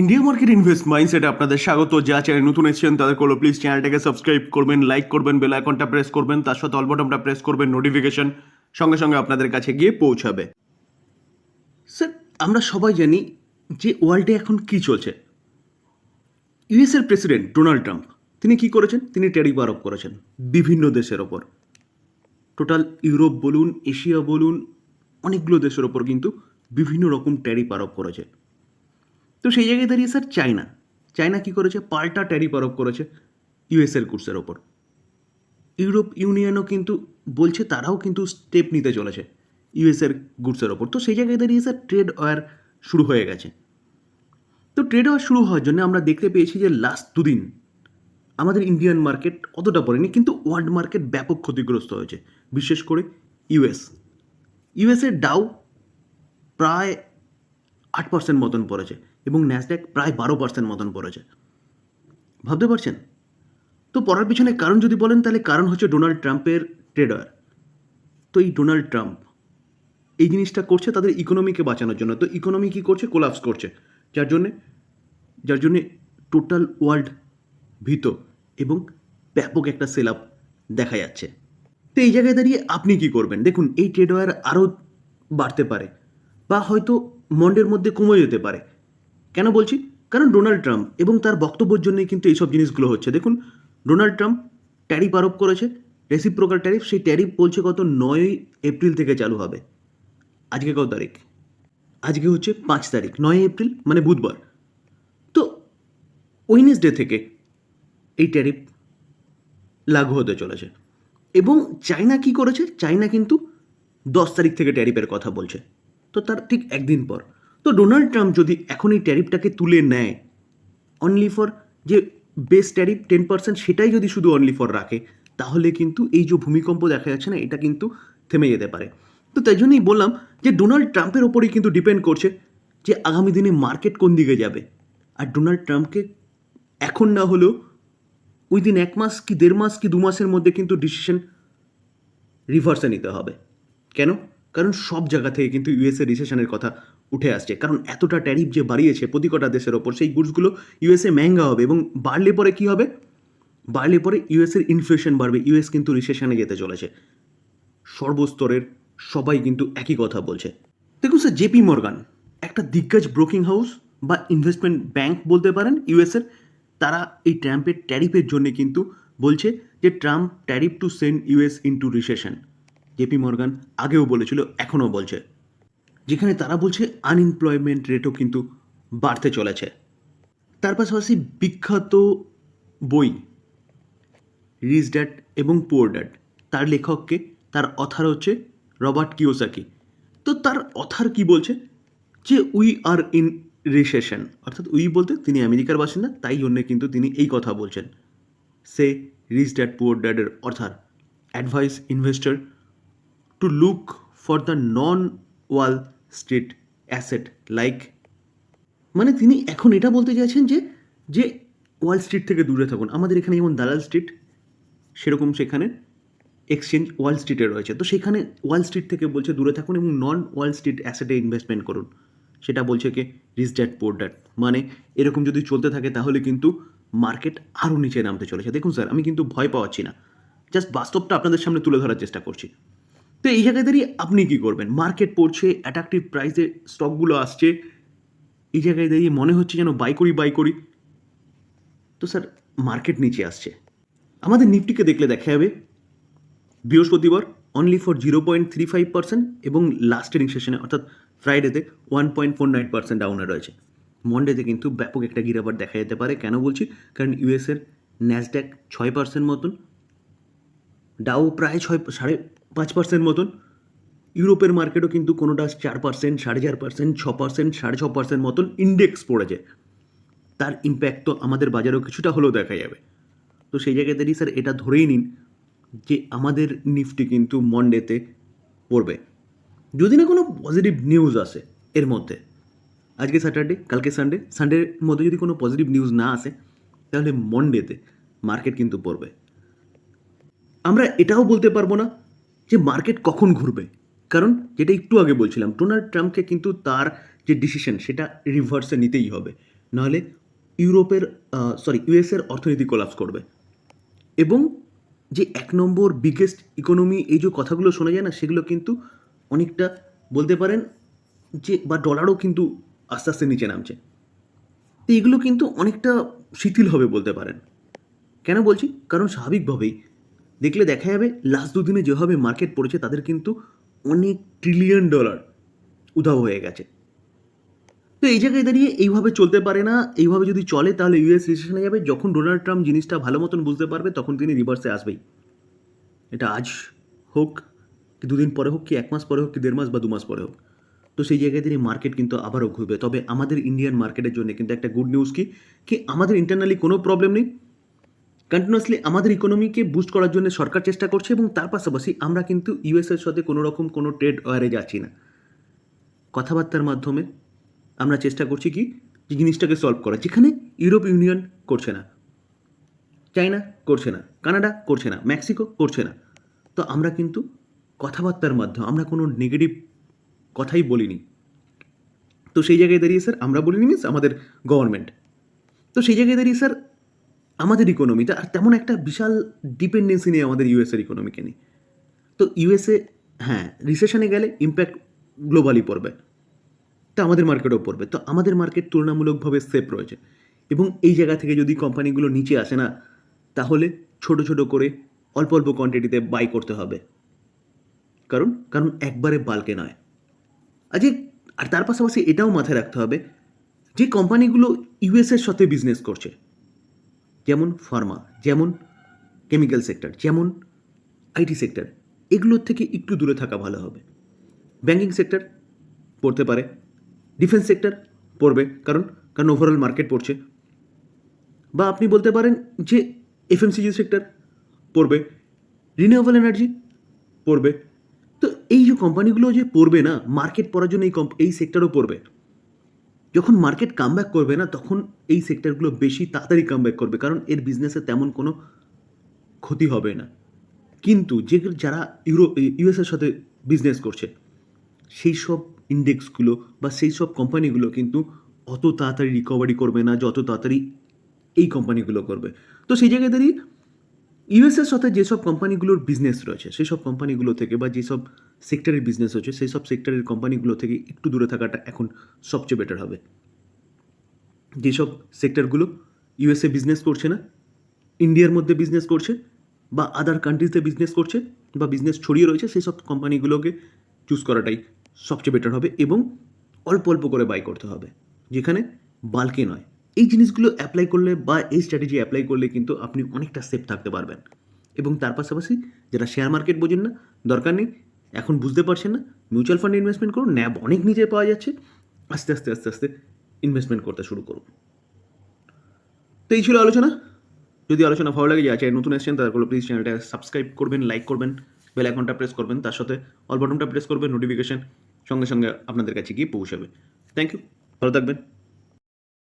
India market invest মাইন্ডসেটে আপনাদের স্বাগত। যা চ্যানেল নতুন এসেছেন, তাদের করল প্লিজ চ্যানেলটাকে সাবস্ক্রাইব করবেন লাইক করবেন বেল আইকনটা প্রেস করবেন, তার সাথে অল বটনটা প্রেস করবেন নোটিফিকেশন সঙ্গে সঙ্গে আপনাদের কাছে গিয়ে পৌঁছাবে। স্যার আমরা সবাই জানি যে ওয়ার্ল্ডে এখন কি চলছে। ইউএসের প্রেসিডেন্ট ডোনাল্ড ট্রাম্প তিনি কি করেছেন? তিনি ট্যারিফ আরোপ করেছেন, বিভিন্ন দেশের ওপর। টোটাল ইউরোপ বলুন এশিয়া বলুন, অনেকগুলো দেশের ওপর কিন্তু বিভিন্ন রকম ট্যারিফ আরোপ করেছে। তো সেই জায়গায় দাঁড়িয়ে স্যার চায়না। চায়না কি করেছে? পাল্টা ট্যারিফ আরোপ করেছে ইউএসের গুডসের ওপর। ইউরোপ ইউনিয়নও কিন্তু বলছে তারাও কিন্তু স্টেপ নিতে চলেছে ইউএসের গুডসের ওপর। তো সেই জায়গায় দাঁড়িয়ে স্যার ট্রেড ওয়ার শুরু হয়ে গেছে। তো ট্রেড ওয়ার শুরু হওয়ার জন্য আমরা দেখতে পেয়েছি যে লাস্ট দুদিন আমাদের ইন্ডিয়ান মার্কেট অতটা পড়েনি, কিন্তু ওয়ার্ল্ড মার্কেট ব্যাপক ক্ষতিগ্রস্ত হয়েছে। বিশেষ করে ইউএস ইউএসের ডাউ প্রায় আট পার্সেন্ট মতন পড়েছে। এবং ন্যাসড্যাক প্রায় বারো পার্সেন্ট মতন পড়েছে। ভাবতে পারছেন? তো পড়ার পিছনে কারণ যদি বলেন, তাহলে কারণ হচ্ছে ডোনাল্ড ট্রাম্পের ট্রেডার। তো এই ডোনাল্ড ট্রাম্প, এই জিনিসটা করছে তাদের ইকোনমিকে বাঁচানোর জন্য। তো ইকোনমি কী করছে? কোলাপস করছে। যার জন্যে যার জন্যে টোটাল ওয়ার্ল্ড ভীত এবং ব্যাপক একটা সেল আপ দেখা যাচ্ছে। তো এই জায়গায় দাঁড়িয়ে আপনি কি করবেন? দেখুন, এই ট্রেড ওয়ার আরও বাড়তে পারে বা হয়তো মন্ডের মধ্যে কমে যেতে পারে। কেন বলছি? কারণ ডোনাল্ড ট্রাম্প এবং তার বক্তব্যের জন্যই কিন্তু এইসব জিনিসগুলো হচ্ছে। দেখুন, ডোনাল্ড ট্রাম্প ট্যারিফ আরোপ করেছে রেসিপ্রোকাল ট্যারিফ সেই ট্যারিফ বলছে কত নয়ই এপ্রিল থেকে চালু হবে। আজকে কত তারিখ? আজকে হচ্ছে পাঁচ তারিখ নয় এপ্রিল মানে বুধবার। তো ওয়েনেসডে থেকে এই ট্যারিফ লাগু হতে চলেছে। এবং চায়না কি করেছে? চায়না কিন্তু দশ তারিখ থেকে ট্যারিফের কথা বলছে। তো তার ঠিক একদিন পর। তো ডোনাল্ড ট্রাম্প যদি এখন এই ট্যারিফটাকে তুলে নেয় অনলি ফর যে বেস ট্যারিফ টেন পার্সেন্ট সেটাই যদি শুধু অনলি ফর রাখে, তাহলে কিন্তু এই যে ভূমিকম্প দেখা যাচ্ছে না, এটা কিন্তু থেমে যেতে পারে। তো তাই জন্যই বললাম যে ডোনাল্ড ট্রাম্পের ওপরেই কিন্তু ডিপেন্ড করছে যে আগামী দিনে মার্কেট কোন দিকে যাবে। আর ডোনাল্ড ট্রাম্পকে এখন না হলেও উইদিন এক মাস কি দেড় মাস কি দু মাসের মধ্যে কিন্তু ডিসিশন রিভার্সে নিতে হবে। কেন? কারণ সব জায়গা থেকে কিন্তু ইউএসএ রিসেশনের কথা উঠে আসছে। কারণ এতটা ট্যারিফ যে বাড়িয়েছে প্রতি কটা দেশের ওপর, সেই গুডসগুলো ইউএসএ মেহঙ্গা হবে এবং বাড়লে পরে কি হবে? বাড়লে পরে ইউএসের ইনফ্লেশন বাড়বে। ইউএস কিন্তু রিসেশনে যেতে চলেছে। সর্বস্তরের সবাই কিন্তু একই কথা বলছে। দেখুন স্যার জেপি মর্গান একটা দিগ্গজ ব্রোকিং হাউস বা ইনভেস্টমেন্ট ব্যাংক বলতে পারেন ইউএসের তারা এই ট্রাম্পের ট্যারিফের জন্য কিন্তু বলছে যে Trump tariff to send US into recession JP Morgan আগেও বলেছিল, এখনও বলছে। যেখানে তারা বলছে আনএমপ্লয়মেন্ট রেটও কিন্তু বাড়তে চলেছে। তার পাশাপাশি বিখ্যাত বই রিচ ড্যাড এবং পোর ড্যাড তার লেখককে, তার অথার হচ্ছে রবার্ট কিওসাকি। তো তার অথার কি বলছে? যে উই আর ইন রিসেশন অর্থাৎ উই বলতে তিনি আমেরিকার বাসিন্দা, তাই জন্য কিন্তু তিনি এই কথা বলছেন। সে রিচ ড্যাড পুয়ার ড্যাডের অর্থাৎ advice investor to look for the non Wall Street asset like. মানে তিনি এখন এটা বলতে চাইছেন যে যে ওয়াল স্ট্রিট থেকে দূরে থাকুন। আমাদের এখানে যেমন দালাল স্ট্রিট, সেরকম সেখানে এক্সচেঞ্জ ওয়াল স্ট্রিটে রয়েছে। তো সেখানে ওয়াল স্ট্রিট থেকে বলছে দূরে থাকুন এবং নন ওয়াল স্ট্রিট অ্যাসেটে ইনভেস্টমেন্ট করুন। সেটা বলছে কি? রিচ ড্যাট পোর ড্যাট মানে এরকম যদি চলতে থাকে তাহলে কিন্তু মার্কেট আরও নিচে নামতে চলেছে। দেখুন স্যার আমি কিন্তু ভয় পাওয়াচ্ছি না। জাস্ট বাস্তবটা আপনাদের সামনে তুলে ধরার চেষ্টা করছি। তো এই জায়গায় দাঁড়িয়ে আপনি কী করবেন? মার্কেট পড়ছে অ্যাট্রাকটিভ প্রাইসে স্টকগুলো আসছে, এই জায়গায় দাঁড়িয়ে মনে হচ্ছে যেন বাই করি বাই করি। তো স্যার মার্কেট নিচে আসছে। আমাদের নিফটিকে দেখলে দেখা যাবে, বৃহস্পতিবার only for zero point three five percent এবং লাস্ট ট্রেডিং সেশনে অর্থাৎ ফ্রাইডেতে one point four nine percent ডাউনে রয়েছে। মন্ডেতে কিন্তু ব্যাপক একটা গিরাবার দেখা যেতে পারে, কেন বলছি? কারণ ইউএসের ন্যাসড্যাক ছয় পার্সেন্ট মতন ডাও প্রায় ছয়, সাড়ে পাঁচ পার্সেন্ট মতন। ইউরোপের মার্কেটও কিন্তু কোনোটা চার পার্সেন্ট সাড়ে চার পার্সেন্ট ছ পার্সেন্ট সাড়ে ছ পার্সেন্ট মতন ইন্ডেক্স পড়েছে। তার ইম্প্যাক্ট তো আমাদের বাজারেও কিছুটা হলেও দেখা যাবে। তো সেই জায়গাতেই স্যার এটা ধরেই নিন যে আমাদের নিফটি কিন্তু মন্ডেতে পড়বে। যদি না কোনো পজিটিভ নিউজ আসে এর মধ্যে, আজকে স্যাটারডে কালকে সানডে সানডের মধ্যে যদি কোনো পজিটিভ নিউজ না আসে, তাহলে মন্ডেতে মার্কেট কিন্তু পড়বে। আমরা এটাও বলতে পারব না যে মার্কেট কখন ঘুরবে। কারণ যেটা একটু আগে বলছিলাম ডোনাল্ড ট্রাম্পকে কিন্তু তার যে ডিসিশন সেটা রিভার্সে নিতেই হবে। নাহলে ইউরোপের সরি ইউএসের অর্থনীতি কোলাপস করবে। এবং যে এক নম্বর বিগেস্ট ইকোনমি এই যে কথাগুলো শোনা যায় না, সেগুলো কিন্তু অনেকটা বলতে পারেন যে, বা ডলারও কিন্তু আস্তে আস্তে নিচে নামছে। তো এগুলো কিন্তু অনেকটা শিথিল হবে বলতে পারেন। কেন বলছি? কারণ স্বাভাবিকভাবেই দেখলে দেখা যাবে লাস্ট দুদিনে যেভাবে মার্কেট পড়েছে, তাদের কিন্তু অনেক ট্রিলিয়ন ডলার উধাও হয়ে গেছে। তো এই জায়গায় দাঁড়িয়ে এইভাবে চলতে পারে না, এইভাবে যদি চলে, তাহলে ইউএস রিসেশনে যাবে। যখন ডোনাল্ড ট্রাম্প জিনিসটা ভালো মতন বুঝতে পারবে, তখন তিনি রিভার্সে আসবেই। এটা আজ হোক, কি দুদিন পরে হোক, কি এক মাস পরে হোক, কি দেড় মাস বা দু মাস পরে হোক। তো সেই জায়গায় তিনি মার্কেট কিন্তু আবারও ঘুরবে। তবে আমাদের ইন্ডিয়ান মার্কেটের জন্য কিন্তু একটা গুড নিউজ কি কি আমাদের ইন্টারনালি কোনো প্রবলেম নেই। কন্টিনিউয়াসলি আমাদের ইকোনমিকে বুস্ট করার জন্য সরকার চেষ্টা করছে এবং তার পাশাপাশি আমরা কিন্তু ইউএসের সাথে কোনো রকম কোনো ট্রেড ওয়ারে যাচ্ছি না। কথাবার্তার মাধ্যমে আমরা চেষ্টা করছি কি যে জিনিসটাকে সলভ করা, যেখানে ইউরোপ ইউনিয়ন করছে না চায়না করছে না কানাডা করছে না মেক্সিকো করছে না। তো আমরা কিন্তু কথাবার্তার মাধ্যমে, আমরা কোনো নেগেটিভ কথাই বলিনি। তো সেই জায়গায় দাঁড়িয়ে স্যার আমরা বলিনি মিনস আমাদের গভর্নমেন্ট তো সেই জায়গায় দাঁড়িয়ে স্যার আমাদের ইকোনমিটা আর তেমন একটা বিশাল ডিপেন্ডেন্সি নেই আমাদের ইউএসের ইকোনমিকে নিয়ে। তো ইউএসএ হ্যাঁ রিসেশনে গেলে ইম্প্যাক্ট গ্লোবালি পড়বে। তা আমাদের মার্কেটেও পড়বে। তো আমাদের মার্কেট তুলনামূলকভাবে সেফ রয়েছে। এবং এই জায়গা থেকে যদি কোম্পানিগুলো নিচে আসে না, তাহলে ছোট ছোট করে অল্প অল্প কোয়ান্টিটিতে বাই করতে হবে। কারণ কারণ একবারে বালকে নয়। আজকে আর তার পাশাপাশি এটাও মাথায় রাখতে হবে যে কোম্পানিগুলো ইউএসের সাথে বিজনেস করছে। যেমন ফার্মা যেমন কেমিক্যাল সেক্টর যেমন আইটি সেক্টর এগুলোর থেকে একটু দূরে থাকা ভালো হবে। ব্যাঙ্কিং সেক্টর পড়তে পারে ডিফেন্স সেক্টর পড়বে, কারণ কারণ ওভারঅল মার্কেট পড়ছে। বা আপনি বলতে পারেন যে এফএমসিজি সেক্টর পড়বে রিনিউয়েবল এনার্জি পড়বে। তো এই যে কোম্পানিগুলো যে পড়বে না মার্কেট পড়ার জন্য এই এই সেক্টরও পড়বে। যখন মার্কেট কামব্যাক করবে না, তখন এই সেক্টরগুলো বেশি তাড়াতাড়ি কামব্যাক করবে, কারণ এর বিজনেসে তেমন কোনো ক্ষতি হবে না। কিন্তু যে যারা ইউরো ইউএসের সাথে বিজনেস করছে, সেই সব ইন্ডেক্সগুলো বা সেই সব কোম্পানিগুলো কিন্তু অত তাড়াতাড়ি রিকভারি করবে না, যত তাড়াতাড়ি এই কোম্পানিগুলো করবে। তো সেই জায়গায় দাঁড়িয়ে ইউএসের সাথে যেসব কোম্পানিগুলোর বিজনেস রয়েছে, সেই সব কোম্পানিগুলো থেকে বা যেসব সেক্টরের বিজনেস হচ্ছে, সেই সব সেক্টরের কোম্পানিগুলো থেকে একটু দূরে থাকাটা এখন সবচেয়ে বেটার হবে। যেসব সেক্টরগুলো ইউএসএ বিজনেস করছে না ইন্ডিয়ার মধ্যে বিজনেস করছে, বা আদার কান্ট্রিজতে বিজনেস করছে, বা বিজনেস ছড়িয়ে রয়েছে, সেই সব কোম্পানিগুলোকে চুজ করাটাই সবচেয়ে বেটার হবে এবং অল্প অল্প করে বাই করতে হবে, যেখানে বাল্কে নয়। এই জিনিসগুলো অ্যাপ্লাই করলে বা এই স্ট্র্যাটেজি অ্যাপ্লাই করলে কিন্তু আপনি অনেকটা সেফ থাকতে পারবেন। এবং তার পাশাপাশি যারা শেয়ার মার্কেট বোঝেন না, দরকার নেই এখন বুঝতে পারছেন না? মিউচুয়াল ফান্ডে ইনভেস্টমেন্ট করুন ন্যাব অনেক নিচে পাওয়া যাচ্ছে। আস্তে আস্তে আস্তে আস্তে ইনভেস্টমেন্ট করতে শুরু করুন। তো এই ছিল আলোচনা। যদি আলোচনা ভালো লাগে যে নতুন এসেছেন তাদেরগুলো প্লিজ চ্যানেলটা সাবস্ক্রাইব করবেন লাইক করবেন বেল আইকনটা প্রেস করবেন। তার সাথে অল বাটনটা প্রেস করবেন নোটিফিকেশন সঙ্গে সঙ্গে আপনাদের কাছে গিয়ে পৌঁছাবে। থ্যাংক ইউ ভালো থাকবেন।